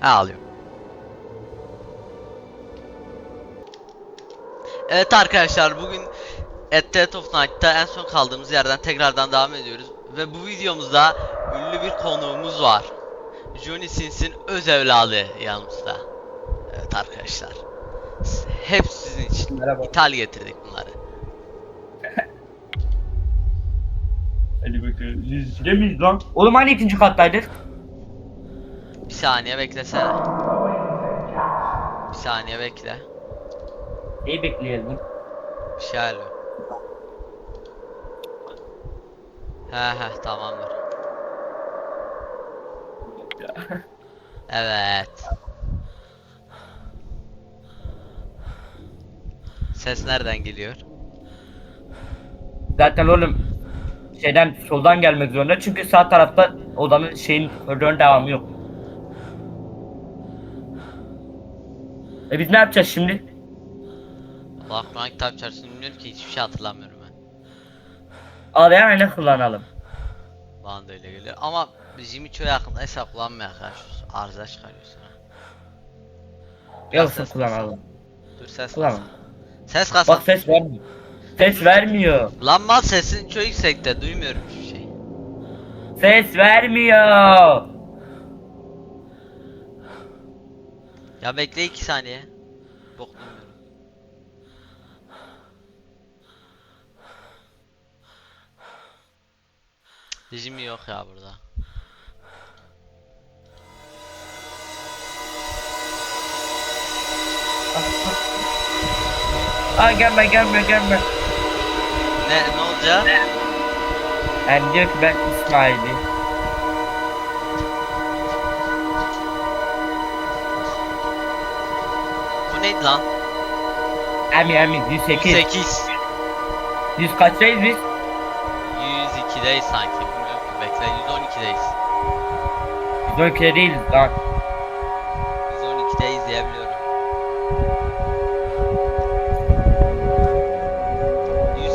Ha alıyorum. Evet arkadaşlar bugün At Dead of Night'ta en son kaldığımız yerden tekrardan devam ediyoruz. Ve bu videomuzda ünlü bir konuğumuz var. Johnny Sins'in öz evladı yanımızda. Evet arkadaşlar. Hep sizin için. Merhaba. İthal getirdik bunları. Hadi bakalım. Yüzde miyiz lan? Oğlum hani ikinci kattaydık? Bir saniye beklesene. Bir saniye bekle. Neyi bekleyelim? Bir şey alo. He he tamamdır. Evet. Ses nereden geliyor? Zaten oğlum şeyden soldan gelmek zorunda çünkü sağ tarafta odanın şeyin koridorun devamı yok. E biz ne yapacağız şimdi? Allah Kur'an kitap çarpsın bilmiyorum ki hiçbir şey hatırlamıyorum ben. Ağlayan ayna kullanalım. Bana da öyle geliyor ama Jimmy çok yakındaysa kullanmayak ya şu arıza çıkarıyor sonra. Yoksa ses kullanalım. Dur ses kalsın. Ses kalsın. Bak ses vermiyor. Ses vermiyor. Lan mal sesin çok yüksekte duymuyorum hiçbir şey. Ses vermiyor. Ya bekle iki saniye. Bok duymuyorum. Jimmy yok ya burada. Aa gelme gelme gelme. Ne ne olacak? Yani diyor ki ben İsmail'i. Bu neydi lan? Emi emi 108. 8. 100 kaçtayız biz? 102'deyiz sanki. Bilmiyorum ki bekle 112'deyiz. 112'de değiliz lan. 112'deyiz diye biliyorum.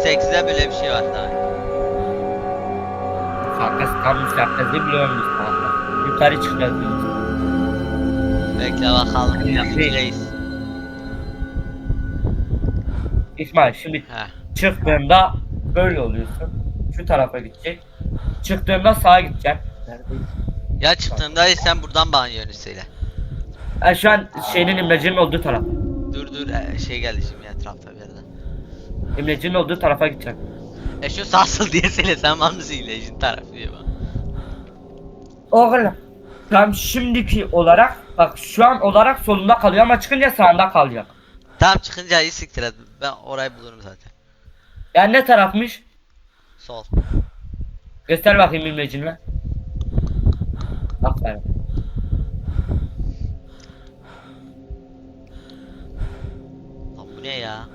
108'de böyle bir şey var daha. Şakası kalmış şakası biliyorum biz kanka. Yukarı çıkacağız. Bekle bakalım. Ya, İsmail şimdi Heh. çıktığında böyle oluyorsun. Şu tarafa gidecek. Çıktığında sağa gideceksin. Neredeyiz? Ya çıktığında sen buradan bana yönüsüyle. Ha, şu an şeyin imlecinin olduğu taraf. Dur dur e, şey geldi şimdi etrafta bir yerden. İmlecinin olduğu tarafa gideceksin. E şu sarsıl diye söyle sen bana söyle tarafı diye bak. Oğlum. Tam şimdiki olarak bak şu an olarak solunda kalıyor ama çıkınca sağında kalacak. Tamam çıkınca iyi siktir et. Ben orayı bulurum zaten. Yani ne tarafmış? Sol. Göster bakayım imlecinle. Aferin. Lan bu ne ya?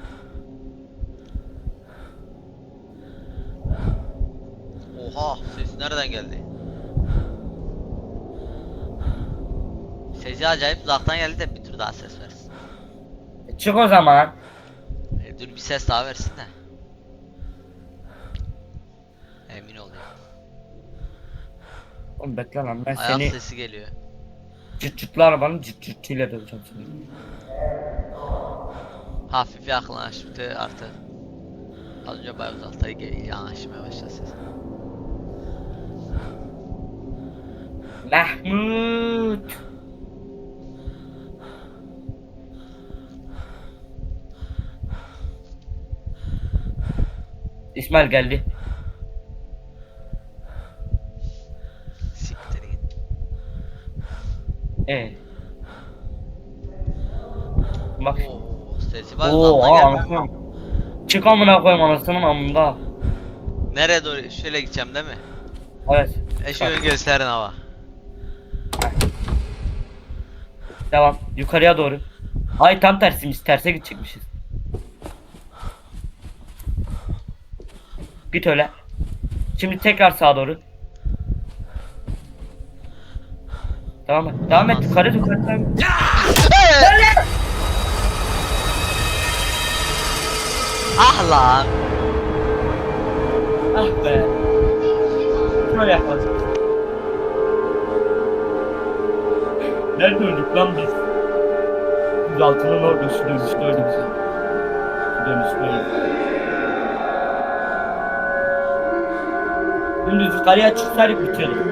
Oha ses nereden geldi? Sesi acayip uzaktan geldi de bir tur daha ses versin. Çık o zaman. Dur bir ses daha versin de. Emin ol ya. Oğlum bekle lan ben Ayak seni sesi geliyor. cırt cırtlı arabanın cırt cırtıyla döveceğim seni. Hafif yakınlaştı artık. Az önce bayağı uzakta ge- yanaşmaya başladı ses. Mahmut. İsmail geldi. Siktir git. Evet. Bak. Oo, sesi bayağı Oo, aa, gelmiyor. anasını. Çık amına koyayım anasının amında. Nereye doğru? Şöyle gideceğim değil mi? Evet. E şöyle gösterin hava. Devam. Yukarıya doğru. Ay tam tersiymiş. Terse gidecekmişiz. Git öyle. Şimdi tekrar sağa doğru. Devam et. Devam et. Yukarı yukarı. et. ah lan. Ah be. Şöyle yapalım. Nerede öldük lan biz? Biz altının orada şu dönüşte öldük. Şu dönüşte öldük. Dümdüz yukarıya çıksaydık bitiyorduk.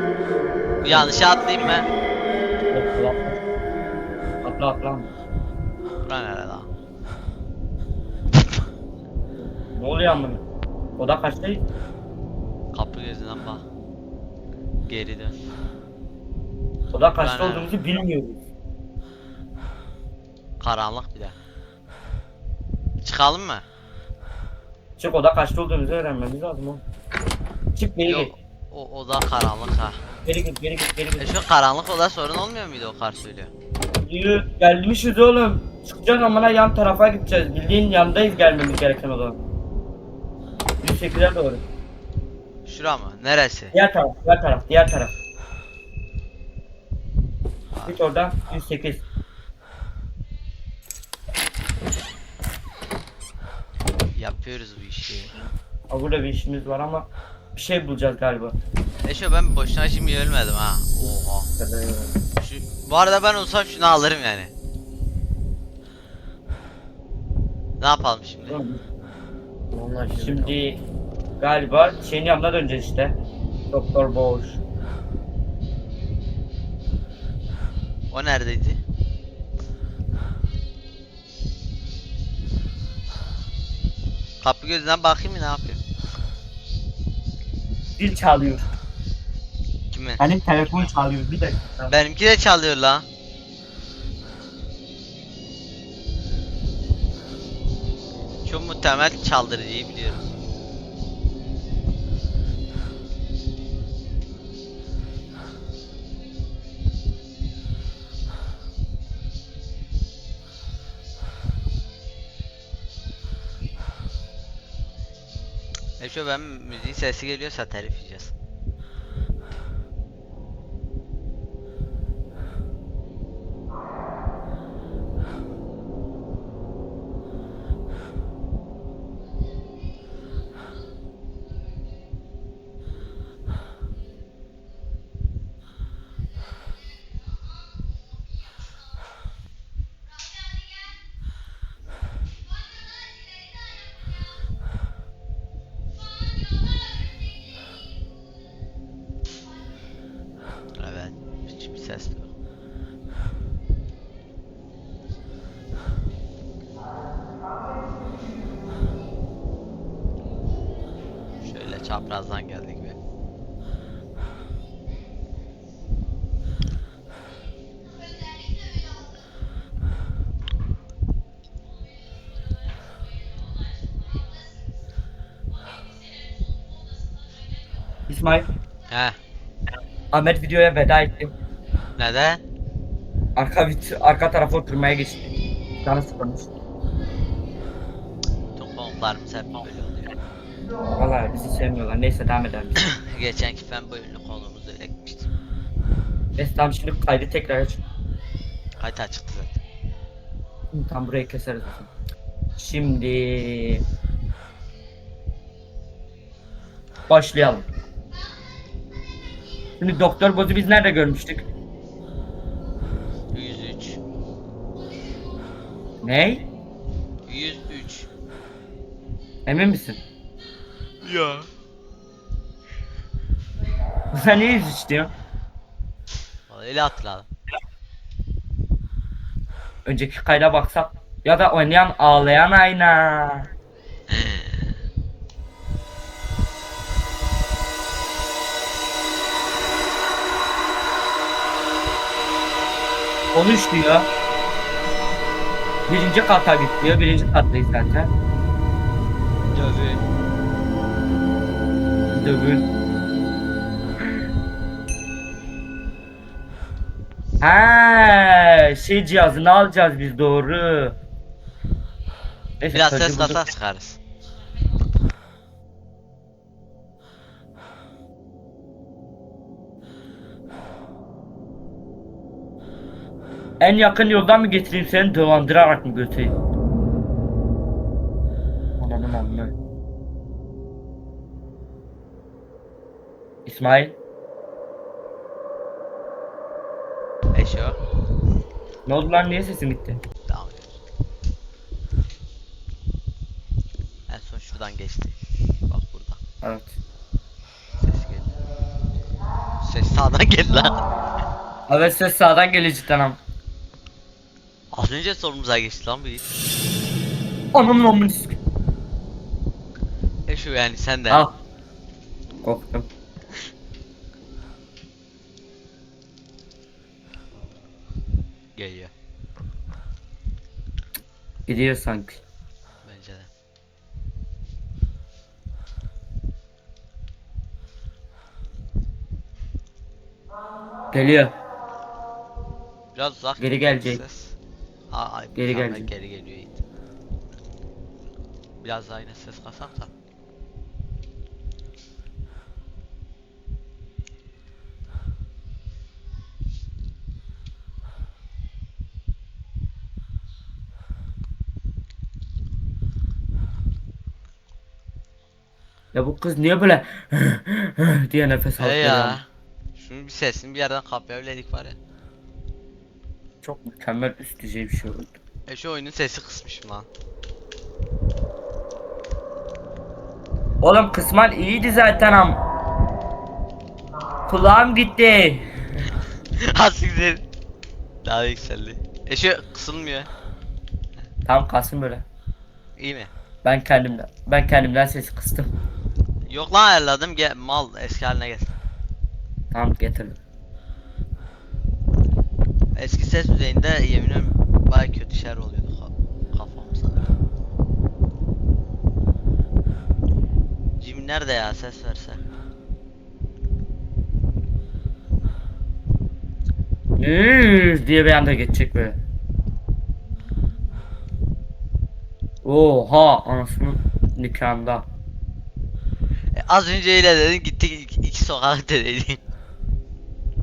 Yanlışa atlayayım mı? Atla atla. Atla atla. Bura nere lan? Ne oluyor amına? Oda kaçtayız? Kapı gözünden bak. Geri dön. Oda kaçta Ben- olduğumuzu bilmiyoruz. Karanlık bir de. Çıkalım mı? Çık oda kaçta olduğumuzu öğrenmemiz lazım oğlum. Çık geri Yok. git. O oda karanlık ha. Geri git geri git geri E git. şu karanlık oda sorun olmuyor muydu o kar söylüyor? Yürü gelmişiz oğlum. Çıkacağız amına yan tarafa gideceğiz. Bildiğin yandayız gelmemiz gereken oda. 108'e doğru. Şura mı? Neresi? Diğer taraf, diğer taraf, diğer taraf. Git oradan 108. Yapıyoruz bu işi. Aa, burada bir işimiz var ama bir şey bulacağız galiba. E şu ben boşuna şimdi ölmedim ha. Oha. Şu, bu arada ben olsam şunu alırım yani. Ne yapalım şimdi? Şimdi galiba şeyin yanına döneceğiz işte. Doktor Boğuş. O neredeydi? Kapı gözünden bakayım mı ne yapıyor? Dil çalıyor. Kimin? Hani telefon çalıyor bir dakika. Benimki de çalıyor lan. Çok muhtemel çaldırıcıyı biliyorum. Şu ben müziğin sesi geliyorsa telif yiyeceğiz. Çaprazdan geldik bir. İsmail, He, Ahmet videoya veda etti. neden? Arka vit arka tarafa oturmaya geçti. Canı sıkılmış. Tüm konuklarımız hep böyle Vallahi bizi sevmiyorlar. Neyse devam edelim. Geçenki fen bölümlü konuğumuz öyle gitmişti. Neyse tamam şimdi kaydı tekrar aç. Kayıt çıktı zaten. Tam burayı keseriz. Şimdi başlayalım. Şimdi Doktor Boz'u biz nerede görmüştük? 103. Ney? 103. Emin misin? Ya. Sen niye yüz istiyorsun? Vallahi öyle hatırladım. Önceki kayda baksak. Ya da oynayan ağlayan ayna. Konuş diyor. Birinci kata git diyor. Birinci kattayız zaten. Dövün. Dövün. Ha, şey cihazını alacağız biz doğru. Neyse, Biraz ses bulduk. kasa çıkarız. En yakın yoldan mı getireyim seni dolandırarak mı götüreyim? İsmail Eşo. Ne oldu lan niye sesim gitti? Devam ediyoruz. En son şuradan geçti. Bak burada. Evet. Ses geldi. Ses sağdan geldi lan. Evet ses sağdan geliyor cidden am. Az önce solumuza geçti lan bu iş. Anamın amını sik- E şu yani sen de. Al. Korktum. Gidiyor sanki. Bence de. Geliyor. Biraz uzak. Geri gelecek. Ses. Ay, Geri gelecek. Geri geliyor. Biraz yine ses kasam da. Ya bu kız niye böyle diye nefes alıp He ya. Şunun bir sesini bir yerden kapayabilirdik var ya. Çok mükemmel üst düzey bir şey oldu. E şu oyunun sesi kısmışım lan. Oğlum kısman iyiydi zaten am. Kulağım gitti. Asiktir. Daha yükseldi. E şu kısılmıyor. Tam kalsın böyle. İyi mi? Ben kendimden ben kendimden sesi kıstım. Yok lan ayarladım gel mal eski haline gel. Tamam getirdim. Eski ses düzeyinde yeminim baya kötü şeyler oluyordu ka- kafamıza. Jimmy nerede ya ses verse. Üüüü diye bir anda geçecek böyle. Oha anasının nikahında. Az önce öyle dedin gittik iki, iki sokak ötedeydik.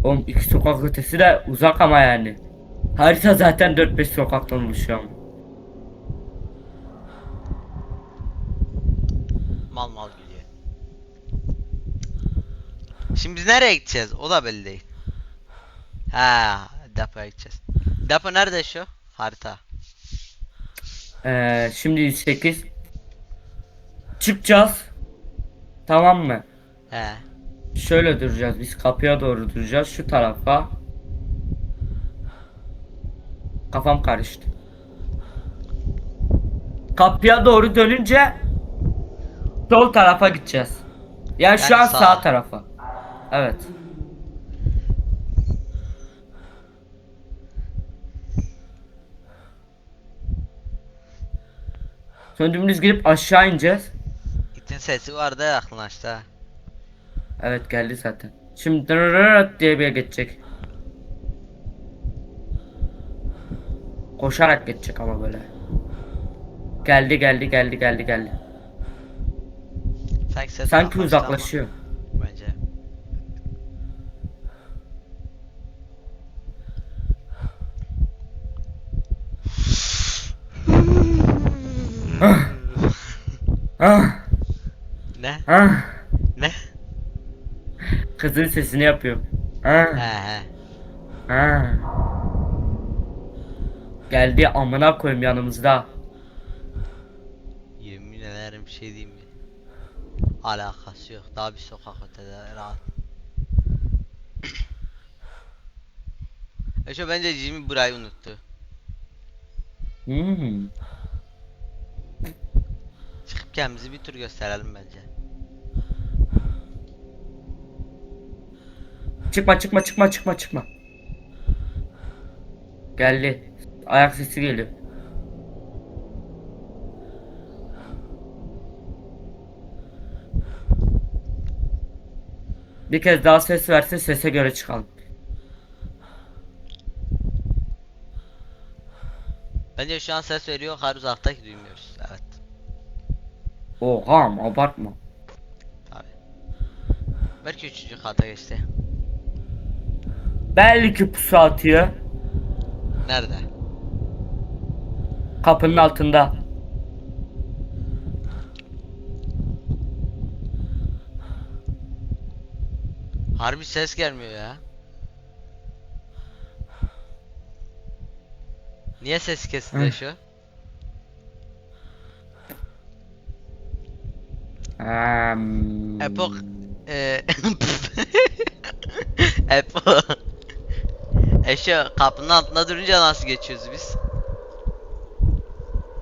Oğlum iki sokak ötesi de uzak ama yani. Harita zaten 4-5 sokaktan oluşuyor. ama. mal mal gülüyor. Şimdi biz nereye gideceğiz? O da belli değil. Ha, depoya gideceğiz. Depo nerede şu? Harita. Ee, şimdi 108 çıkacağız. Tamam mı? He. Şöyle duracağız. Biz kapıya doğru duracağız. Şu tarafa. Kafam karıştı. Kapıya doğru dönünce sol tarafa gideceğiz. Yani şu Yani an sağa. sağ tarafa. Evet. Sonra dümdüz girip aşağı ineceğiz. İtin sesi vardı ya aklına işte. Evet geldi zaten. Şimdi dırırırt diye bir geçecek. Koşarak geçecek ama böyle. Geldi geldi geldi geldi geldi. Sanki Sanki uzaklaşıyor. Bence. Ah, ne? Ah. Ne? Kızın sesini yapıyor. He Ah, he. ah. Geldi amına koyayım yanımızda. Yemin ederim bir şey diyeyim mi? Alakası yok. Daha bir sokak ötede rahat. Eşo bence Jimmy burayı unuttu. Hmm. Çıkıp kendimizi bir tur gösterelim bence. Çıkma çıkma çıkma çıkma çıkma. Geldi. Ayak sesi geliyor. Bir kez daha ses versin sese göre çıkalım. Bence şu an ses veriyor, hayır uzaktaki duymuyoruz. Evet. Oha abartma. Tabi. Belki üçüncü kata geçti. Belki pusu atıyor. Nerede? Kapının altında. Harbi ses gelmiyor ya. Niye ses kesildi şu? Um, Epok eee Epo E şu kapının altında durunca nasıl geçiyoruz biz?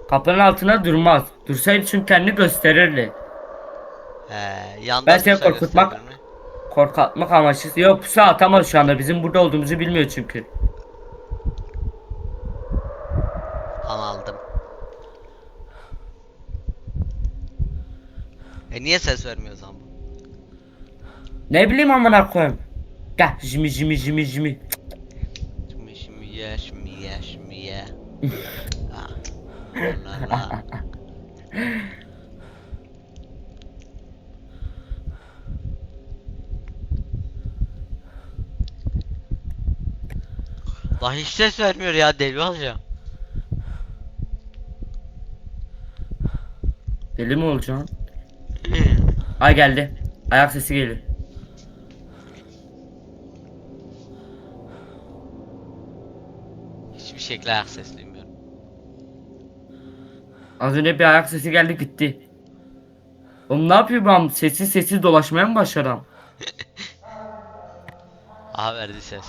Kapının altına durmaz. Dursaydı çünkü kendini gösterirdi. He, Ben seni korkutmak-? Korkatmak amaçlı. Yok pusu atamaz şu anda. Bizim burada olduğumuzu bilmiyor çünkü. Anladım. E niye ses vermiyor zaman? Ne bileyim amına koyayım. Gel jimi jimi jimi jimi. Şimdi şimdi ye şimdi ye. Ah, la la. Lan hiç ses vermiyor ya deli olacağım. Deli mi olacaksın? Ay geldi. Ayak sesi geliyor. Şekilde ayak ses duymuyorum. Az önce bir ayak sesi geldi gitti. Oğlum ne yapıyor am? Sessiz sessiz dolaşmaya mı başladı am? Aha verdi ses.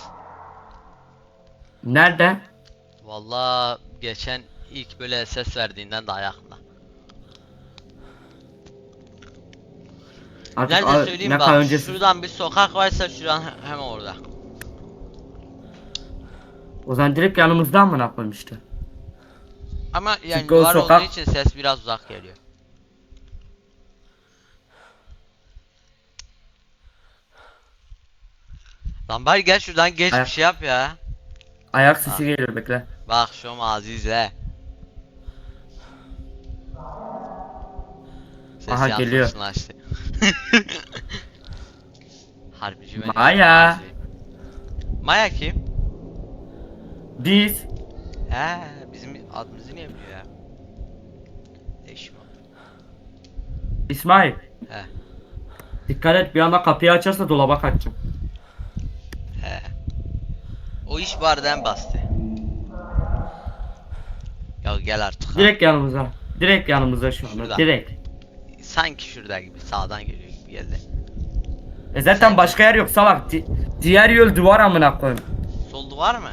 Nerede? Vallahi geçen ilk böyle ses verdiğinden daha yakında. Artık Nerede a- söyleyeyim ne bak kadar öncesi. şuradan bir sokak varsa şuradan he- hemen orada. O zaman direkt yanımızdan mı koymuştu? Ama yani Çünkü o duvar sokak- olduğu için ses biraz uzak geliyor. Lan bari gel şuradan geç bir Ayak- şey yap ya. Ayak sesi Ha. geliyor bekle. Bak şu Aziz'le. Ses Aha, yansımasını geliyor. açtı. Harbici. Maya. Maya kim? Biz He bizim adımızı niye biliyor ya? Eşim. İsmail He dikkat et bir anda kapıyı açarsa dolaba kaçacağım. he. O iş vardı en bastı. Ya gel artık. ha. Direkt yanımıza. Direkt yanımıza şu anda. Şurada. Direkt. Sanki şurada gibi sağdan geliyor gibi geldi. E zaten başka yer yok salak. Di- diğer yol duvar amına koyayım. Sol duvar mı?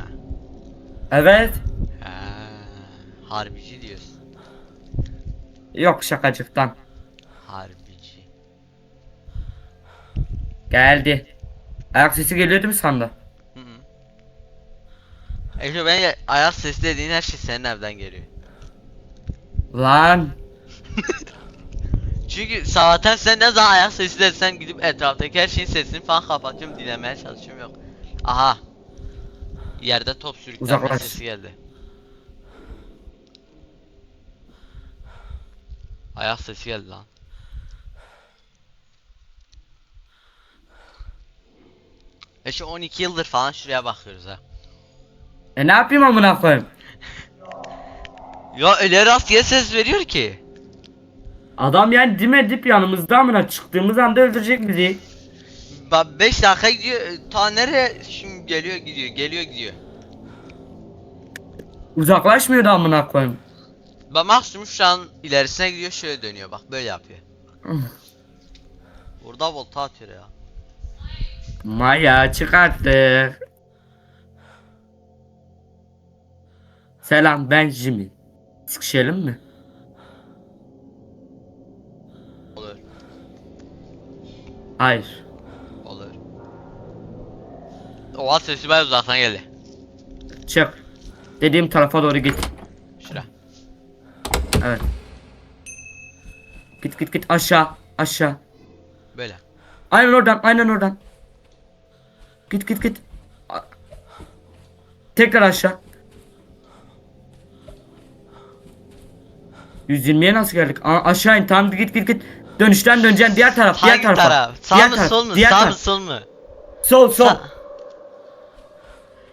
Evet. He. Harbici diyorsun. Yok şakacıktan. Harbici. Geldi. Ayak sesi geliyordu mu sanda? Hı hı. Ece ben ya- ayak sesi dediğin her şey senin evden geliyor. Lan. Çünkü zaten sen ne zaman ayak sesi desen gidip etraftaki her şeyin sesini falan kapatıyorum dinlemeye çalışıyorum yok. Aha. Yerde top sürüklenme Uzaklaş. sesi geldi. Ayak sesi geldi lan. E şu 12 yıldır falan şuraya bakıyoruz ha. E ne yapayım amına koyayım? Ya öyle rastgele ses veriyor ki. Adam yani dime dip yanımızda amına çıktığımız anda öldürecek bizi. Bak 5 dakika gidiyor. e, Ta nereye şimdi geliyor gidiyor geliyor gidiyor. Uzaklaşmıyor da amına koyayım. Bak maksimum şu an ilerisine gidiyor şöyle dönüyor bak böyle yapıyor. Burada volta atıyor ya. Maya çıkarttık. Selam ben Jimmy. Sıkışalım mı? Olur Hayır. Oha sesi bayağı uzaktan geldi. Çık. Dediğim tarafa doğru git. Şura. Evet. Git git git aşağı aşağı. Böyle. Aynen oradan aynen oradan. Git git git. Tekrar aşağı. 120'ye nasıl geldik? A- aşağı in tamam git git git. Dönüşten döneceksin diğer taraf diğer Hangi tarafa. taraf? Sağ Diğer mı taraf, sol mu? diğer Sağ mı taraf. sol mu? Sol sol. Sağ-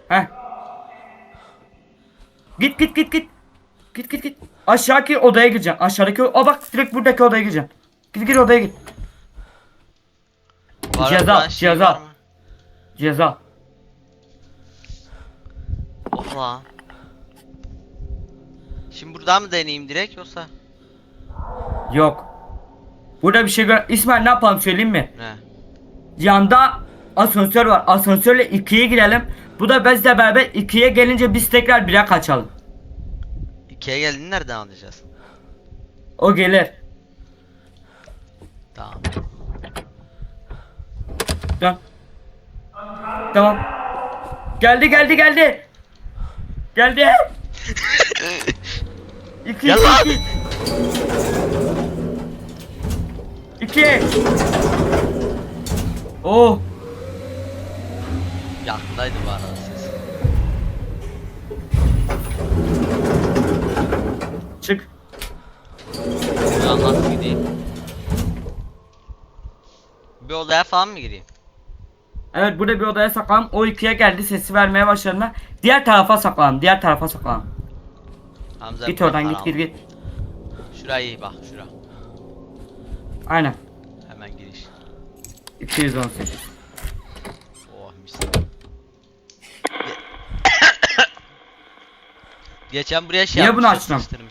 Heh. Git git git git. Git git git. Aşağıdaki odaya gireceksin. Aşağıdaki o bak direkt buradaki odaya gireceksin. Git git odaya git. Var Ceza, şey ceza. var? Ceza. Lan. Şimdi buradan mı deneyeyim direkt yoksa? Yok. Burada bir şey gör. İsmail ne yapalım söyleyeyim mi? Ne? Yanda asansör var. Asansörle ikiye girelim. Bu da bizle beraber ikiye gelince biz tekrar bire kaçalım. İkiye geldiğini nereden anlayacağız? O gelir. Tamam. Dön. Tamam. Geldi geldi geldi. Geldi. İki, Gel iki, lan. iki. İki. Oh. Yakındaydı bu arada ses. Çık. Buradan nasıl gideyim? Bir odaya falan mı gireyim? Evet burada bir odaya saklan. O ikiye geldi sesi vermeye başladığında diğer tarafa saklan. Diğer tarafa saklan. Hamza Git oradan git git git. Şurayı iyi bak şura. Aynen. Hemen giriş. 218. Oh mis. Geçen buraya şey Niye bunu sıkıştırmışlar.